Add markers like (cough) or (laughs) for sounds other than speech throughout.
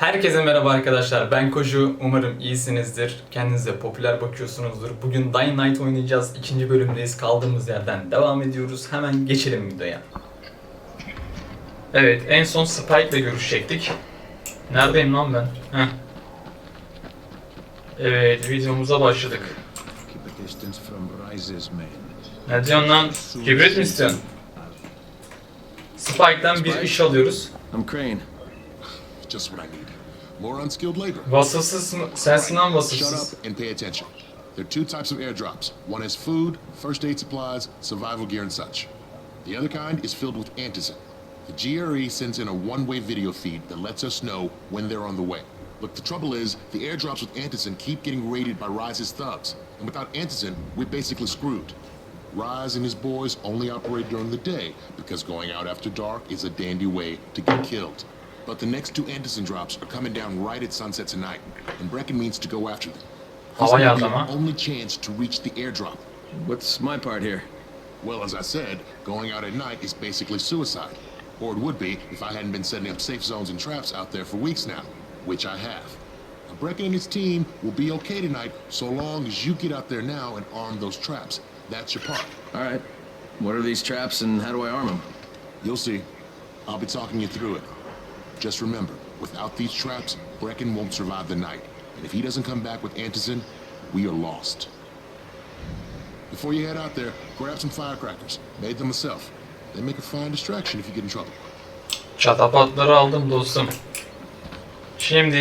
Herkese merhaba arkadaşlar. Ben Koju. Umarım iyisinizdir. Kendinize popüler bakıyorsunuzdur. Bugün Dying Light oynayacağız. İkinci bölümdeyiz. Kaldığımız yerden devam ediyoruz. Hemen geçelim videoya. Evet, en son Spike ile görüşecektik. Neredeyim lan ben? Heh. Evet, videomuza başladık. Ne diyorsun lan? Kibrit mi istiyorsun? Spike'dan bir iş alıyoruz. I'm Crane. Just what I need. More unskilled labor. Vasıfsız mı? Sensin lan Shut up and pay attention. There are two types of airdrops. One is food, first aid supplies, survival gear, and such. The other kind is filled with antizin. The GRE sends in a one-way video feed that lets us know when they're on the way. Look, the trouble is, the airdrops with antizin keep getting raided by Rise's thugs. And without antizin, we're basically screwed. Rise and his boys only operate during the day because going out after dark is a dandy way to get killed. But the next two Anderson drops are coming down right at sunset tonight, and Brecken means to go after them. This Hava may be our only chance to reach the airdrop. What's my part here? Well, as I said, going out at night is basically suicide. Or it would be if I hadn't been setting up safe zones and traps out there for weeks now, which I have. Now, Brecken and his team will be okay tonight so long as you get out there now and arm those traps. That's your part. All right. What are these traps and how do I arm them? You'll see. I'll be talking you through it. Just remember, without these traps, Brecken won't survive the night. And if he doesn't come back with Antizin, we are lost. Before you head out there, grab some firecrackers. Made them myself. They make a fine distraction if you get in trouble. Çatapatları aldım dostum. Şimdi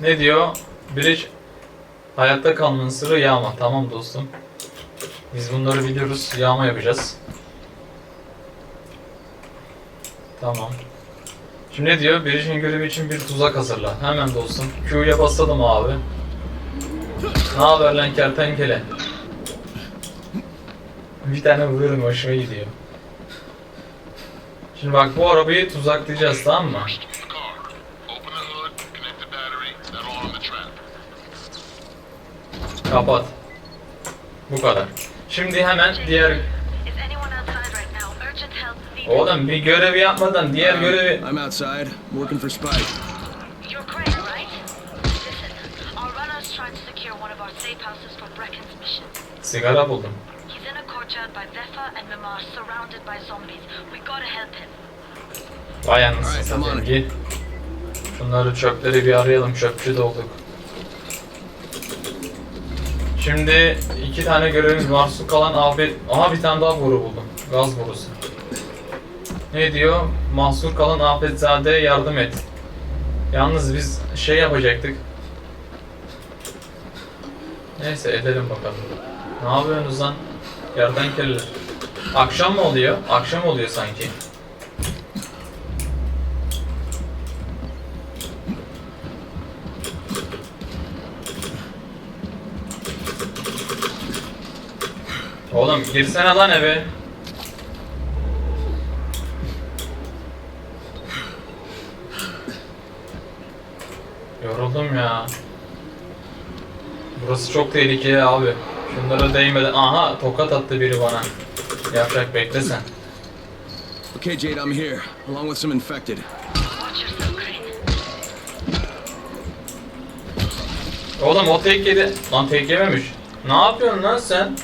ne diyor? Bridge hayatta kalmanın sırrı yağma. Tamam dostum. Biz bunları biliyoruz. Yağma yapacağız. Tamam. Şimdi ne diyor? Bridge'in görevi için bir tuzak hazırla. Hemen dostum. Q'ya basalım abi. Ne haber lan kertenkele? Bir tane vuruyorum hoşuma gidiyor. Şimdi bak bu arabayı tuzaklayacağız tamam mı? Kapat. Bu kadar. Şimdi hemen diğer... Is anyone outside right now? Urgent help needed. Oğlum bir görevi yapmadan diğer Um, görevi... I'm outside, working for Spike. You're Crane, right? Listen, our runners tried to secure one of our safe houses for Brecken's mission. Sigara buldum. He's in a courtyard by Vefa and Mimar, surrounded by zombies. We gotta help him. Vay anasını satayım git. Şunları çöpleri bir arayalım. Çöpçü de olduk. Şimdi iki tane görevimiz var. Su kalan abi... Aha bir tane daha boru buldum. Gaz borusu. Ne diyor? Mahsur kalan Afetzade'ye yardım et. Yalnız biz şey yapacaktık. Neyse edelim bakalım. Ne yapıyorsunuz lan? Yerden keller. Akşam mı oluyor? Akşam oluyor sanki. Oğlum girsene lan eve. Yoruldum ya. Burası çok tehlikeli abi. Şunlara değmeden... Aha tokat attı biri bana. Yapacak bekle sen. Okay, Jade, I'm here, along with some infected. Oğlum o tek yedi. Lan tek yememiş. Ne yapıyorsun lan sen?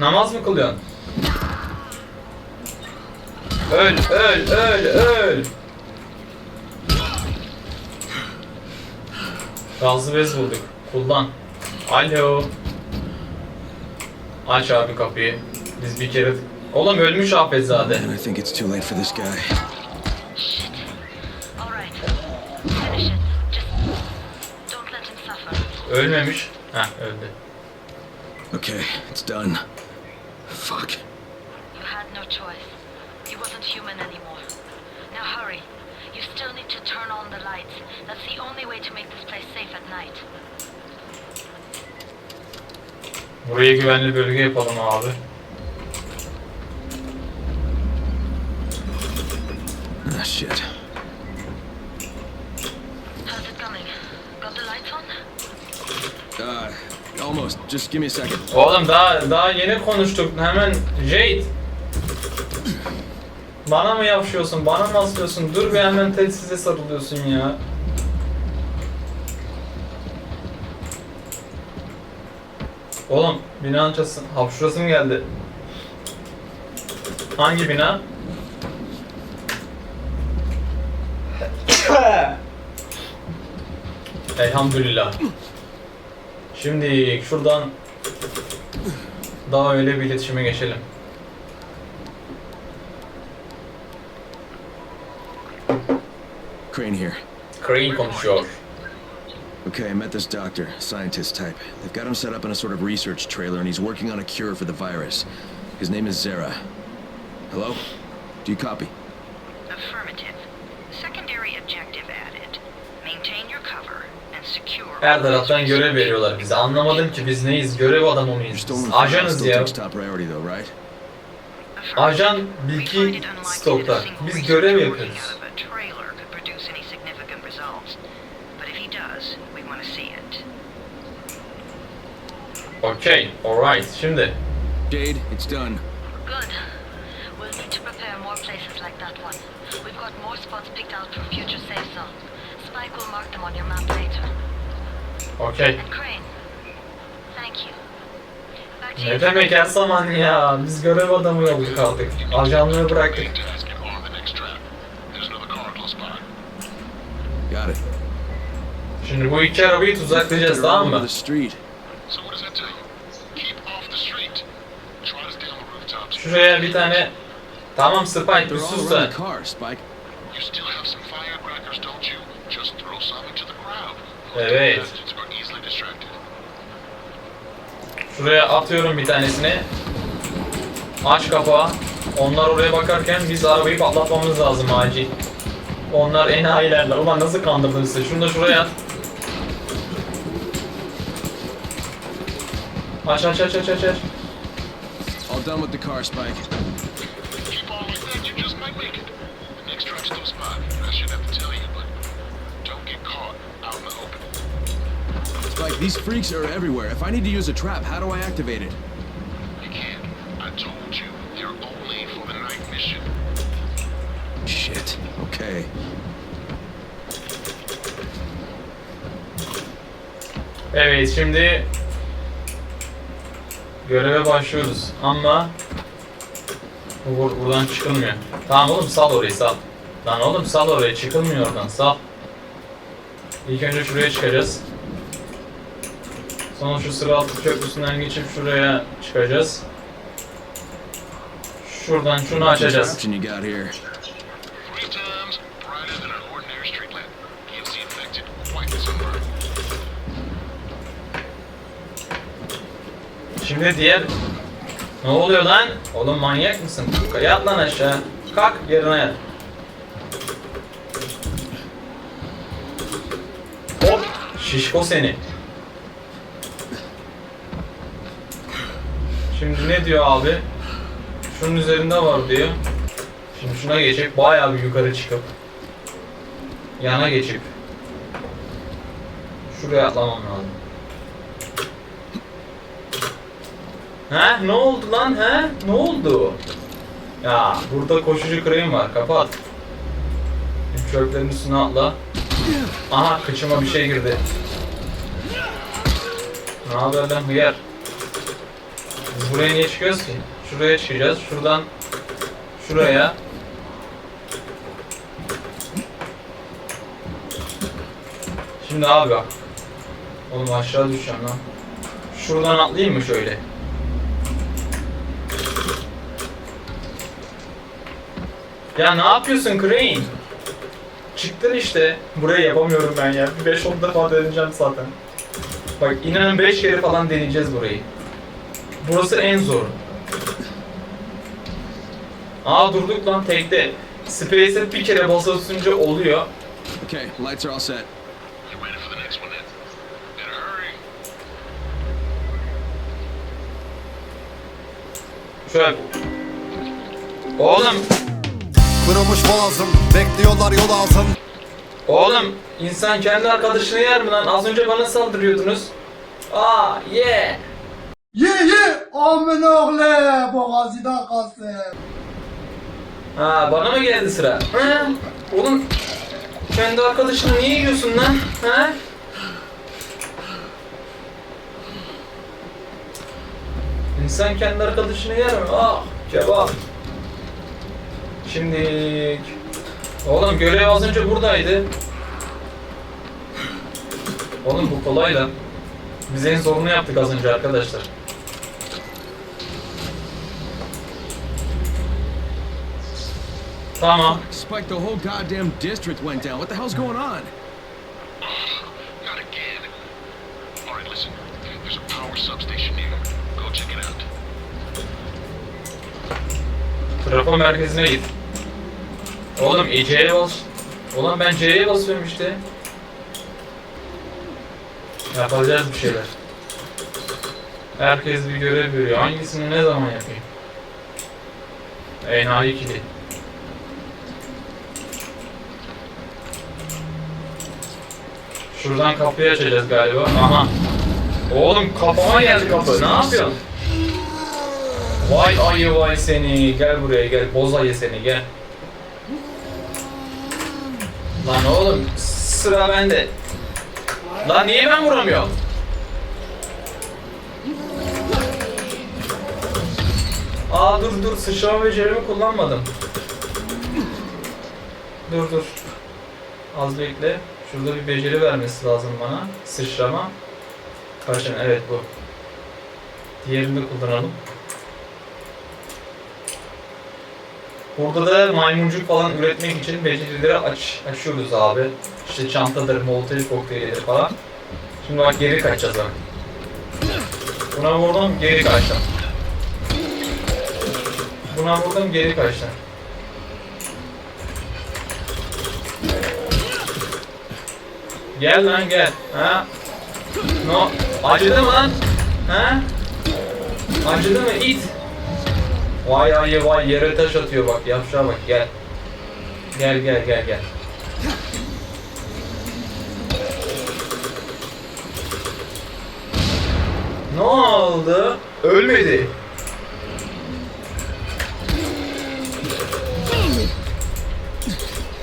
Namaz mı kılıyorsun? Öl, öl, öl, öl. Gazlı bez bulduk. Kullan. Alo. Aç abi kapıyı. Biz bir kere... Oğlum ölmüş Afetzade. I think it's too late for this guy. Shit. All right. Finish it. Just don't let him suffer. Ölmemiş. Heh öldü. Okay, it's done. Fuck. You had no choice. He wasn't human anymore. Now hurry. You still need to turn on the lights. That's the only way to make this place Buraya güvenli bölge yapalım abi. Ah, shit. How's it coming? Got the lights on? Uh, almost. Just give me a second. Oğlum daha daha yeni konuştuk. Hemen Jade. Bana mı yapışıyorsun? Bana mı asıyorsun? Dur bir hemen telsize sarılıyorsun ya. Oğlum binanın çatısın. Hapşurasım geldi. Hangi bina? (coughs) Elhamdülillah. Şimdi şuradan daha öyle bir iletişime geçelim. Crane here. Crane konuşuyor. Okay, I met this doctor, scientist type. They've got him set up in a sort of research trailer, and he's working on a cure for the virus. His name is Zera. Hello? Do you copy? Affirmative. Secondary objective added. Maintain your cover and secure... Her taraftan görev veriyorlar bize. Anlamadım ki biz neyiz? Görev adamı mıyız? Ajanız ya. takes top priority, though, right? Ajan bilgi it unlikely that a stoklar. single Biz görev yapıyoruz. out of a trailer could produce any significant results. But if he does, we want to see it. Okay, alright. Şimdi Jade, it's done. Good. We'll need to prepare more places like that one. We've got more spots picked out for future safe zone. Spike will mark them on your map later. okay. And Crane, thank you. Back to Ne demek her zaman ya? Biz görev adamı olduk artık. Ajanlığı bıraktık. Şimdi bu iki arabayı tuzaklayacağız tamam mı? the street. So what does that tell you? Keep off the street. Try to stay on the rooftops. Şuraya bir tane... Tamam Spike bir sus da. Evet. Şuraya atıyorum bir tanesini. Aç kapağı. Onlar oraya bakarken biz arabayı patlatmamız lazım acil. Onlar enayilerler. Ulan nasıl kandırdın size? Şunu da şuraya at. Aç aç aç aç aç aç. All done with the car, Spike. Keep on like that, you just might make it. The next trap's close by. I should have to tell you, but don't get caught out in the open. Spike, these freaks are everywhere. If I need to use a trap, how do I activate it? You can't. I told you, they're only for the night mission. Shit. Okay. Evet şimdi göreve başlıyoruz ama bu buradan çıkılmıyor. Tamam oğlum sal orayı sal. Lan oğlum sal orayı çıkılmıyor oradan sal. İlk önce şuraya çıkacağız. Sonra şu sıra köprüsünden geçip şuraya çıkacağız. Şuradan şunu açacağız. Şimdi diğer... Ne oluyor lan? Oğlum manyak mısın? Yat lan aşağı. Kalk yerine yat. Hop! Şişko seni. Şimdi ne diyor abi? Şunun üzerinde var diyor. Şimdi şuna geçip bayağı bir yukarı çıkıp yana geçip şuraya atlamam lazım. He? Ne oldu lan he? Ne oldu? Ya burada koşucu krem var. Kapat. Çöplerin üstüne atla. Aha kıçıma bir şey girdi. Ne haber lan hıyar? Biz buraya niye çıkıyoruz ki? Şuraya çıkacağız. Şuradan şuraya. Şimdi abi bak. Oğlum aşağı düşeceğim lan. Şuradan atlayayım mı şöyle? Ya ne yapıyorsun Crane? Çıktın işte. Burayı yapamıyorum ben ya. Bir 5-10 defa deneyeceğim zaten. Bak inanın 5 kere falan deneyeceğiz burayı. Burası en zor. Aa durduk lan tekte. Space'e bir kere basınca oluyor. Okay, lights are all set. You ready for the next one then? Better hurry. Şöyle. Oğlum, Kırılmış boğazım Bekliyorlar yol altın oğlum insan kendi arkadaşını yer mi lan? Az önce bana saldırıyordunuz. Aa, yeah. Ye ye! Amin oğle! Boğazıdan kalsın. Ha bana mı geldi sıra? Ha? Oğlum kendi arkadaşını niye yiyorsun lan? Ha? İnsan kendi arkadaşını yer mi? Ah kebap. Şimdi Oğlum görev az önce buradaydı. Oğlum bu kolay lan. Biz en zorunu yaptık az önce arkadaşlar. Tamam. Spike, the whole goddamn district went down. What the hell's going on? Not again. All right, listen. There's a power substation here. Go check it out. Trafo merkezine git. Oğlum e, C'ye. Ulan ben C'ye basıyorum işte. Yapacağız bir şeyler. Herkes bir görev veriyor. Hangisini ne zaman yapayım? Enayi ikili. Şuradan kapıyı açacağız galiba. Aha. Oğlum kafama geldi kapı. Ne yapıyorsun? Vay ayı vay seni. Gel buraya gel. Boz ayı seni gel. Lan oğlum sıra bende. Lan niye ben vuramıyorum? Aa dur dur sıçrama becerimi kullanmadım. Dur dur. Az bekle. Şurada bir beceri vermesi lazım bana. Sıçrama. Kaçın evet bu. Diğerini de kullanalım. Burada da maymuncuk falan üretmek için becerileri aç, açıyoruz abi. İşte çantadır, molotov kokteylidir falan. Şimdi bak geri kaçacağız bak. Buna vurdum geri kaçtım. Buna vurdum geri kaçtım. Gel lan gel. Ha? No. Acıdı mı lan? Ha? Acıdı mı it? Vay ayı vay yere taş atıyor bak yavşağa bak gel. Gel gel gel gel. Ne oldu? Ölmedi.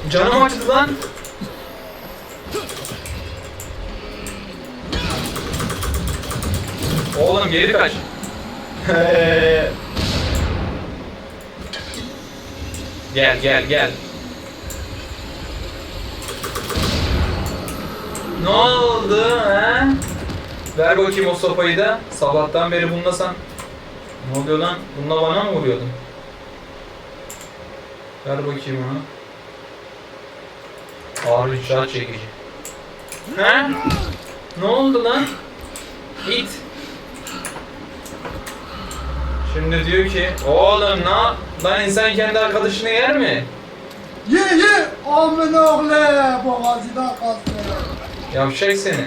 Canım acıdı lan. Oğlum geri kaç. (laughs) Gel gel gel. Ne oldu he? Ver bakayım o sopayı da. Sabahtan beri bununla sen... Ne oluyor lan? Bununla bana mı vuruyordun? Ver bakayım onu. Ağır inşaat çekici. He? Ne oldu lan? İt. Şimdi diyor ki, oğlum ne yap- Lan insan kendi arkadaşını yer mi? Ye ye amın oğlu boğazına kalsın. Yavşak seni.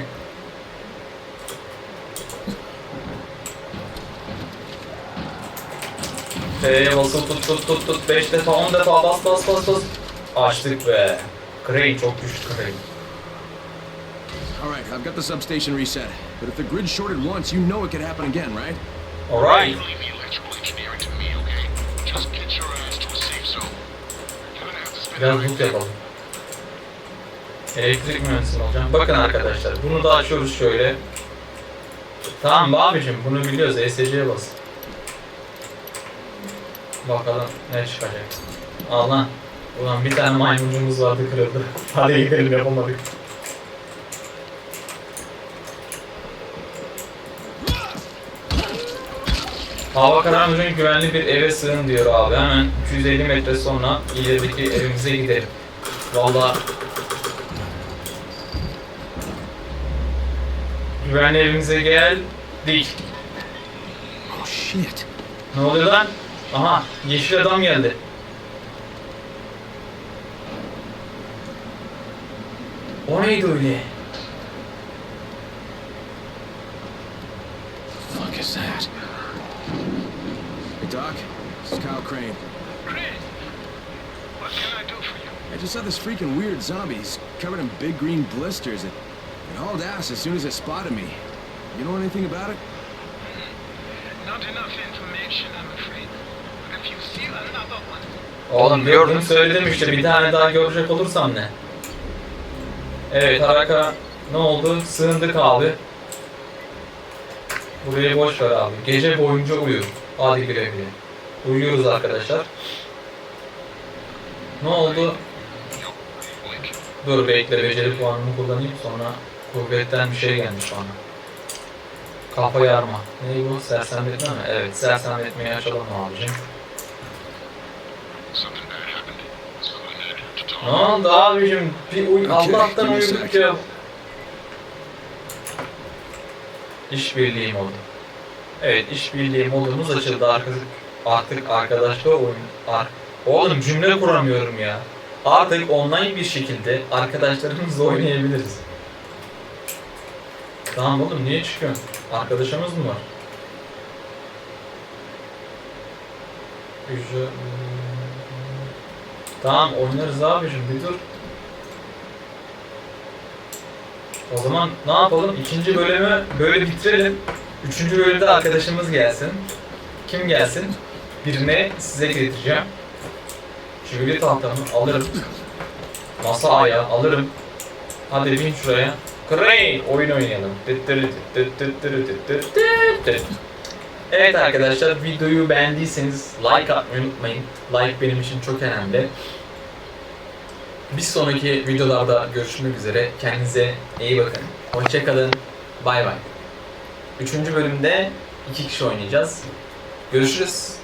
F'ye basılı tut tut tut tut 5 defa 10 defa bas bas bas bas. Açtık be. Crane çok güçlü Crane. Alright, I've got the substation reset. But if the grid shorted once, you know it could happen again, right? Alright. Biraz loot yapalım. Elektrik mühendisi olacağım. Bakın arkadaşlar bunu da açıyoruz şöyle. Tamam abicim bunu biliyoruz. ESC'ye bas. Bakalım ne çıkacak. Al lan. Ulan bir tane maymuncumuz vardı kırıldı. Hadi gidelim yapamadık. Hava kararınca güvenli bir eve sığın diyor abi. Hemen 250 metre sonra ilerideki evimize gidelim. Vallahi Güvenli evimize geldik. Oh shit. Ne oluyor lan? Aha yeşil adam geldi. O neydi öyle? fuck is that? Hey, Doc. This is Kyle Crane. Chris, what can I do for you? I just saw this freaking weird zombie. He's covered in big green blisters. It, it hauled ass as soon as it spotted me. You know anything about it? Not enough information, I'm afraid. But if you see another one, Oğlum gördüm söyledim işte bir tane daha görecek olursam ne? Evet Haraka ne oldu? Sığındık abi. Burayı boş ver abi. Gece boyunca uyu. Hadi güle güle. Uyuyoruz arkadaşlar. Ne oldu? Dur bekle beceri puanımı kullanayım sonra kuvvetten bir şey gelmiş bana. Kafa yarma. Ne bu? Sersemletme mi? Evet sersemletmeyi açalım abicim. Ne oldu abicim? Bir uy Allah'tan uyuduk ya. İşbirliği modu. Evet işbirliği modumuz açıldı artık. Artık arkadaşlar oyun. Ar Oğlum cümle kuramıyorum ya. Artık online bir şekilde arkadaşlarımızla oynayabiliriz. Tamam oğlum niye çıkıyorsun? Arkadaşımız mı var? Güzel. Tamam oynarız abicim bir dur. O zaman ne yapalım? İkinci bölümü böyle bitirelim. Üçüncü bölümde arkadaşımız gelsin. Kim gelsin? Birine size getireceğim. Çivili tahtamı alırım. Masa ayağı alırım. Hadi bin şuraya. Crane oyun oynayalım. Evet arkadaşlar videoyu beğendiyseniz like atmayı unutmayın. Like benim için çok önemli. Bir sonraki videolarda görüşmek üzere. Kendinize iyi bakın. Hoşçakalın. Bay bay. Üçüncü bölümde iki kişi oynayacağız. Görüşürüz.